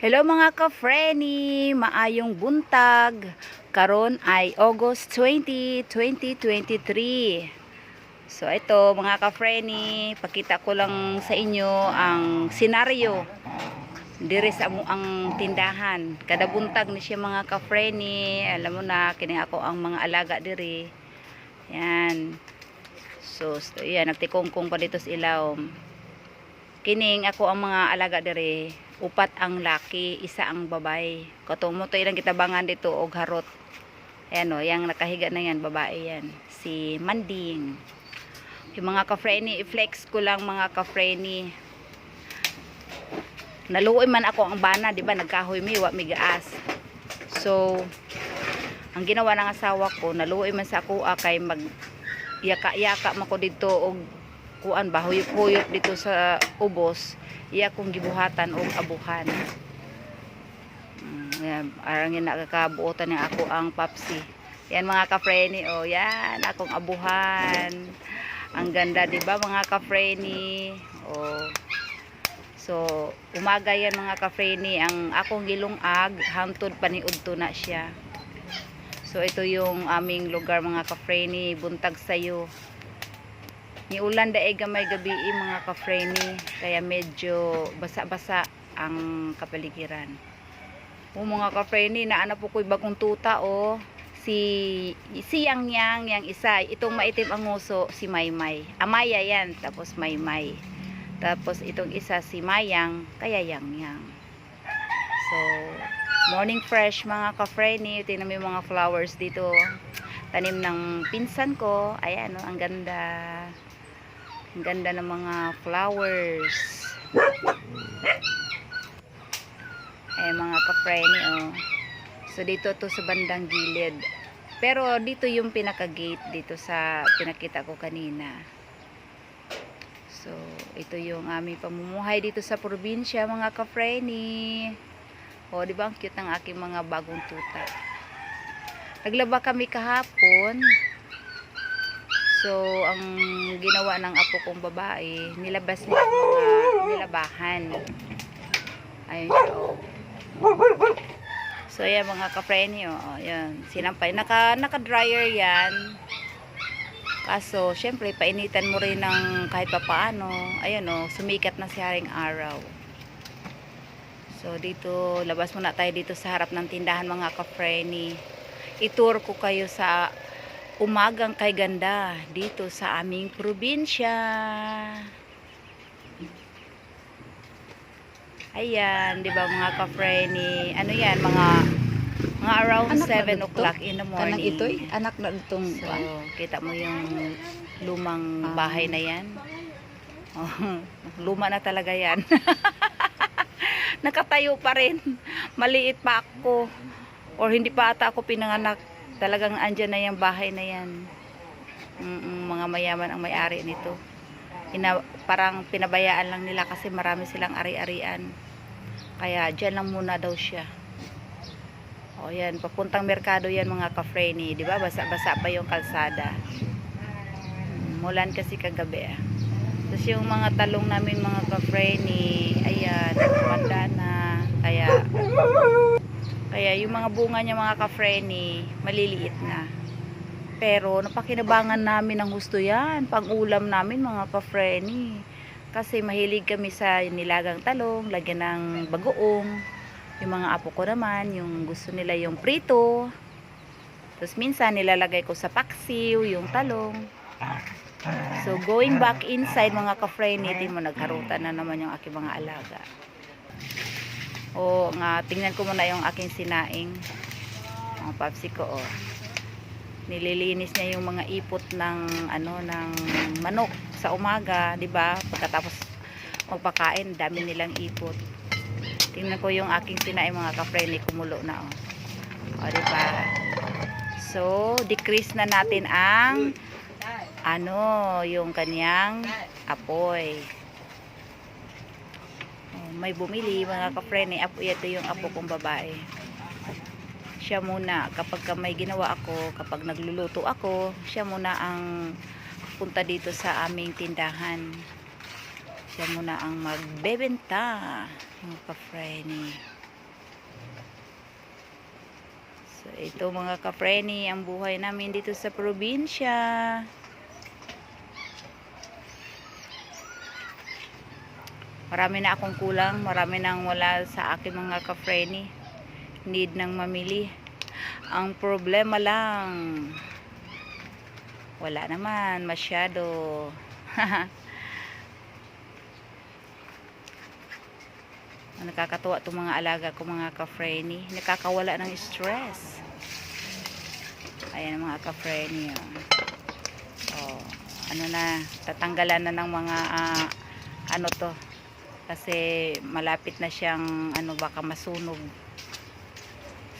Hello mga ka-freni, maayong buntag. Karon ay August 20, 2023. So ito mga ka-freni, pakita ko lang sa inyo ang senaryo diri sa amo ang tindahan. Kada buntag ni siya mga ka-freni, alam mo na kini ako ang mga alaga diri. Yan. So, yan nagtikongkong pa dito sa ilawom. Kining ako ang mga alaga diri upat ang laki, isa ang babay. Katong mo to ilang kitabangan dito og harot. Ayan o, yung nakahiga na yan, babae yan. Si Manding. Yung mga ka-freni, i-flex ko lang mga ka-freni. Naluoy man ako ang bana, di ba? Nagkahoy miwa, migaas. So, ang ginawa ng asawa ko, naluoy man sa ako kay mag yaka-yaka man dito og kuan ba huyop-huyop dito sa ubos. Iya kong gibuhatan og abuhan. Mm, yan arang yun nakakabuotan niya ako ang papsi. Yan mga ka-freni oh yan akong abuhan. Ang ganda di ba mga ka-freni? Oh so umaga yan mga ka-freni ang akong gilungag hangtod paniudto na siya. So ito yung aming lugar mga ka-freni buntag sayo Ni ulan daig gamay gabi eh, mga ka-freni kaya medyo basa-basa ang kapaligiran. O mga ka-freni na ana po ko'y bagong tuta o si si Yang Yang yang isa itong maitim ang nguso si Maymay. Amaya yan tapos Maymay. Tapos itong isa si Mayang kaya Yang Yang. So morning fresh mga ka-freni tingnan mo mga flowers dito tanim ng pinsan ko ayan oh, ang ganda ang ganda ng mga flowers. Eh mga ka-preni oh. So dito to sa bandang gilid. Pero dito yung pinaka-gate dito sa pinakita ko kanina. So ito yung aming pamumuhay dito sa probinsya mga ka-preni. Oh, di ba ang cute ng aking mga bagong tuta. Naglaba kami kahapon. So, ang ginawa ng apo kong babae, nilabas niya ang mga nilabahan. Ayun siya, oh. So, ayan mga ka-preni, oh. Ayan, sinampay. Naka, naka-dryer yan. Kaso, syempre, painitan mo rin ng kahit papaano. Ayan, oh, sumikat na si Haring Araw. So, dito, labas muna tayo dito sa harap ng tindahan mga ka-preni. I-tour ko kayo sa umagang kay ganda dito sa aming probinsya. Ayan, 'di ba mga ka-freni? Ano 'yan, mga mga around Anak na 7 dito? o'clock in the morning. Kanang ito'y anak na itong So, kita mo yung lumang Ah. bahay na 'yan. Oh, luma na talaga 'yan. Nakatayo pa rin. Maliit pa ako. Or hindi pa ata ako pinanganak talagang andyan na yung bahay na yan. Mm-mm, mga mayaman ang may-ari nito. Ina, parang pinabayaan lang nila kasi marami silang ari-arian. Kaya dyan lang muna daw siya. O yan, papuntang merkado yan mga ka-freni di ba? Basa-basa pa yung kalsada. Mm, mulan kasi kagabi ah. tapos yung mga talong namin mga ka-freni ayan, manda na. Kaya kaya yung mga bunga niya mga ka-freni, maliliit na. Pero napakinabangan namin ng gusto yan. Pang-ulam namin mga ka-freni. Kasi mahilig kami sa nilagang talong, lagyan ng bagoong. Yung mga apo ko naman, yung gusto nila yung prito. Tapos minsan nilalagay ko sa paksiw, yung talong. So going back inside mga ka-freni, di mo nagharutan na naman yung aking mga alaga. O nga, tingnan ko muna yung aking sinaing. Ang papsi ko, oh. Nililinis niya yung mga ipot ng ano ng manok sa umaga, 'di ba? Pagkatapos magpakain, dami nilang ipot. Tingnan ko yung aking sinaing mga ka-friendly kumulo na, oh. O, 'di ba? So, decrease na natin ang ano, yung kanyang apoy may bumili mga ka-friend eh. Apo, ito yung apo kong babae. Siya muna, kapag may ginawa ako, kapag nagluluto ako, siya muna ang punta dito sa aming tindahan. Siya muna ang magbebenta mga ka-friend. So, ito mga ka-friend ang buhay namin dito sa probinsya. Marami na akong kulang, marami nang wala sa akin mga ka-frenny. Need ng mamili. Ang problema lang, wala naman masyado. Nakakatuwa itong mga alaga ko mga ka-frenny. Nakakawala ng stress. Ayan mga ka-frenny. Oh. oh, ano na, tatanggalan na ng mga ah, ano to. Kasi malapit na siyang ano baka masunog.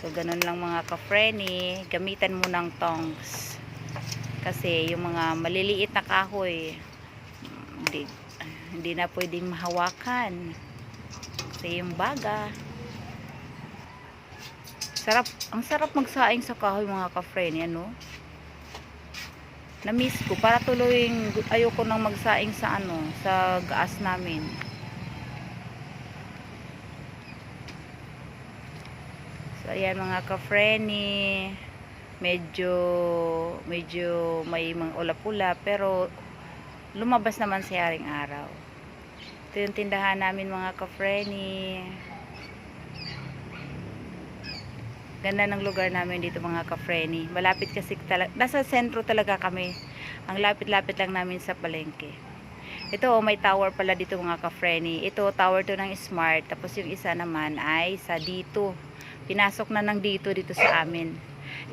So ganun lang mga ka-frenny, gamitan mo ng tongs. Kasi yung mga maliliit na kahoy, hindi, hindi na pwedeng mahawakan. Kasi yung baga. Sarap, ang sarap magsaing sa kahoy mga ka-frenny, ano? Na-miss ko, para tuloy ayoko nang magsaing sa ano, sa gaas namin. So, ayan mga ka-frenny. Medyo, medyo may mga ulap-ulap. Pero, lumabas naman si Haring Araw. Ito yung tindahan namin mga ka-frenny. Ganda ng lugar namin dito mga ka-frenny. Malapit kasi talaga, nasa sentro talaga kami. Ang lapit-lapit lang namin sa palengke. Ito, oh, may tower pala dito mga ka-frenny. Ito, tower to ng Smart. Tapos yung isa naman ay sa dito. Pinasok na ng dito dito sa amin.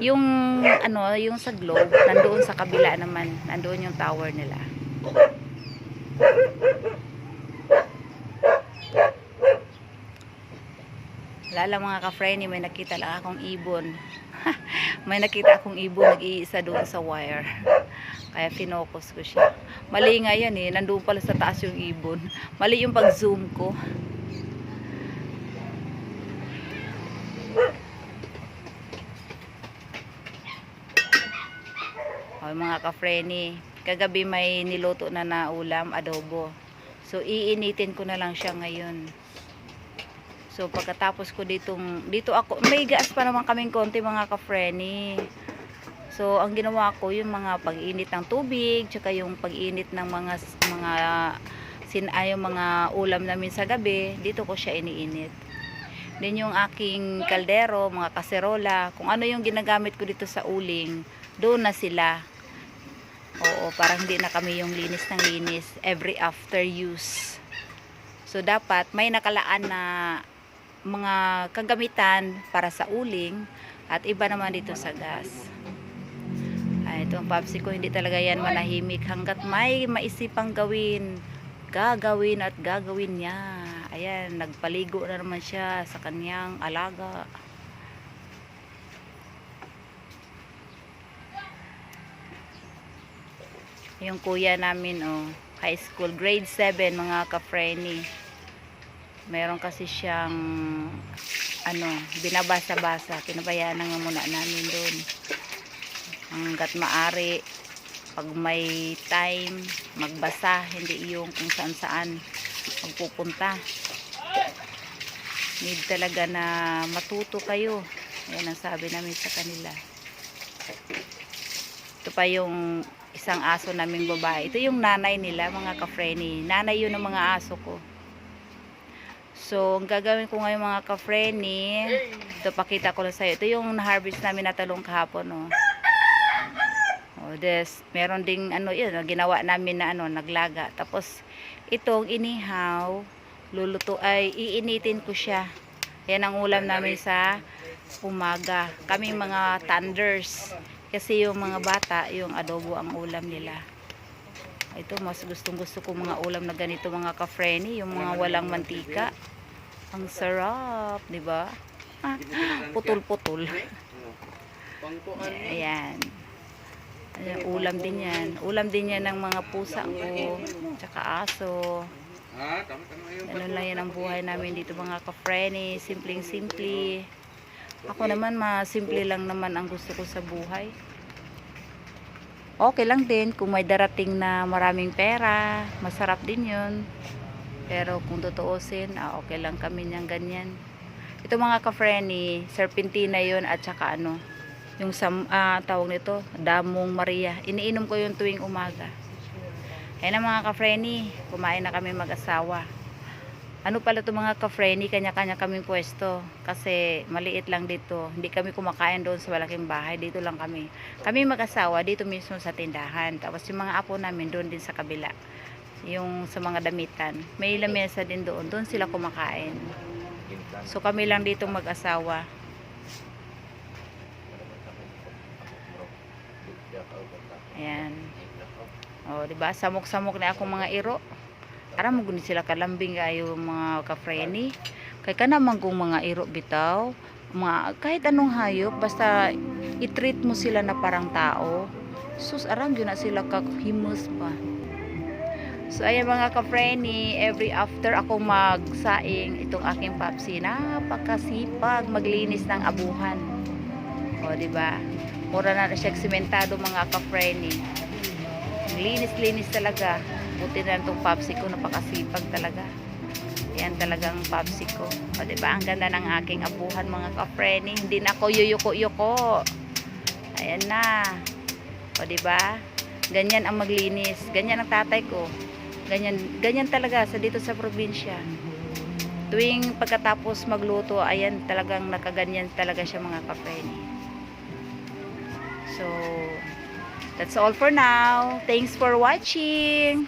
Yung ano, yung sa Globe, nandoon sa kabila naman. Nandoon yung tower nila. Lala mga ka-frenny, may nakita lang akong ibon. may nakita akong ibon nag-iisa doon sa wire. Kaya finokus ko siya. Mali nga yan eh. Nandun pala sa taas yung ibon. Mali yung pag-zoom ko. Mga ka-frenny. Kagabi may niluto na na ulam, adobo. So, iinitin ko na lang siya ngayon. So, pagkatapos ko ditong, dito ako, may gas pa naman kaming konti mga ka-frenny. So, ang ginawa ko, yung mga pag-init ng tubig, tsaka yung pag-init ng mga, mga, sin, ay, yung mga ulam namin sa gabi, dito ko siya iniinit. Then yung aking kaldero, mga kaserola, kung ano yung ginagamit ko dito sa uling, doon na sila. Oo, parang hindi na kami yung linis ng linis every after use. So, dapat may nakalaan na mga kagamitan para sa uling at iba naman dito sa gas. Ay, itong papsi ko hindi talaga yan manahimik hanggat may maisipang gawin, gagawin at gagawin niya. Ayan, nagpaligo na naman siya sa kanyang alaga. Yung kuya namin, oh, high school, grade 7, mga ka-frenny. Meron kasi siyang, ano, binabasa-basa. Pinabayaan na nga muna namin doon. Hanggat maari, pag may time, magbasa, hindi yung kung saan-saan magpupunta. Need talaga na matuto kayo. Ayan ang sabi namin sa kanila. Ito pa yung isang aso naming babae. Ito yung nanay nila, mga ka-frenny. Nanay yun ng mga aso ko. So, ang gagawin ko ngayon mga ka-frenny, ito pakita ko lang sa'yo. Ito yung na-harvest namin na talong kahapon, oh. Oh, des, meron ding ano yun, oh, ginawa namin na ano, naglaga. Tapos itong inihaw, luluto ay iinitin ko siya. Yan ang ulam namin sa umaga. Kaming mga thunders. Kasi yung mga bata, yung adobo ang ulam nila. Ito, mas gustong gusto ko mga ulam na ganito mga ka-frenny, yung mga walang mantika. Ang sarap, di ba? Ah, Putol-putol. Ayan. Ayan, ulam din yan. Ulam din yan ng mga pusa ko, tsaka aso. Ganun lang yan ang buhay namin dito mga ka-frenny. Simpleng-simple. Ako naman, masimple lang naman ang gusto ko sa buhay. Okay lang din kung may darating na maraming pera. Masarap din yun. Pero kung tutuusin, ah, okay lang kami niyang ganyan. Ito mga ka-frenny, serpentina yun at saka ano, yung sam, ah, tawag nito, damong Maria. Iniinom ko yung tuwing umaga. Ayan na mga ka-frenny, kumain na kami mag-asawa. Ano pala to mga ka-frenny, kanya-kanya kaming pwesto. Kasi maliit lang dito. Hindi kami kumakain doon sa malaking bahay. Dito lang kami. Kami mag-asawa dito mismo sa tindahan. Tapos yung mga apo namin doon din sa kabila. Yung sa mga damitan. May lamesa din doon. Doon sila kumakain. So kami lang dito mag-asawa. Ayan. O, di ba? Samok-samok na akong mga iro. Ara mo guni sila kalambing kayo mga ka-frenny. Kay ka naman kung mga iro bitaw. Mga, kahit anong hayop, basta i-treat mo sila na parang tao. Sus, aram yun na sila kakhimus pa. So, ayan mga ka-frenny, every after ako magsaing itong aking papsi, napakasipag maglinis ng abuhan. O, di ba? Mura na siya simentado mga ka-frenny. Linis-linis talaga. Buti na itong papsi ko, napakasipag talaga. Yan talagang papsi ko. O, di ba? Ang ganda ng aking abuhan mga ka-frenny. Hindi na ako yuyuko-yuko. Ayan na. O, di ba? Ganyan ang maglinis. Ganyan ang tatay ko. Ganyan, ganyan talaga sa dito sa probinsya. Tuwing pagkatapos magluto, ayan talagang nakaganyan talaga siya mga ka-frenny. So, that's all for now. Thanks for watching.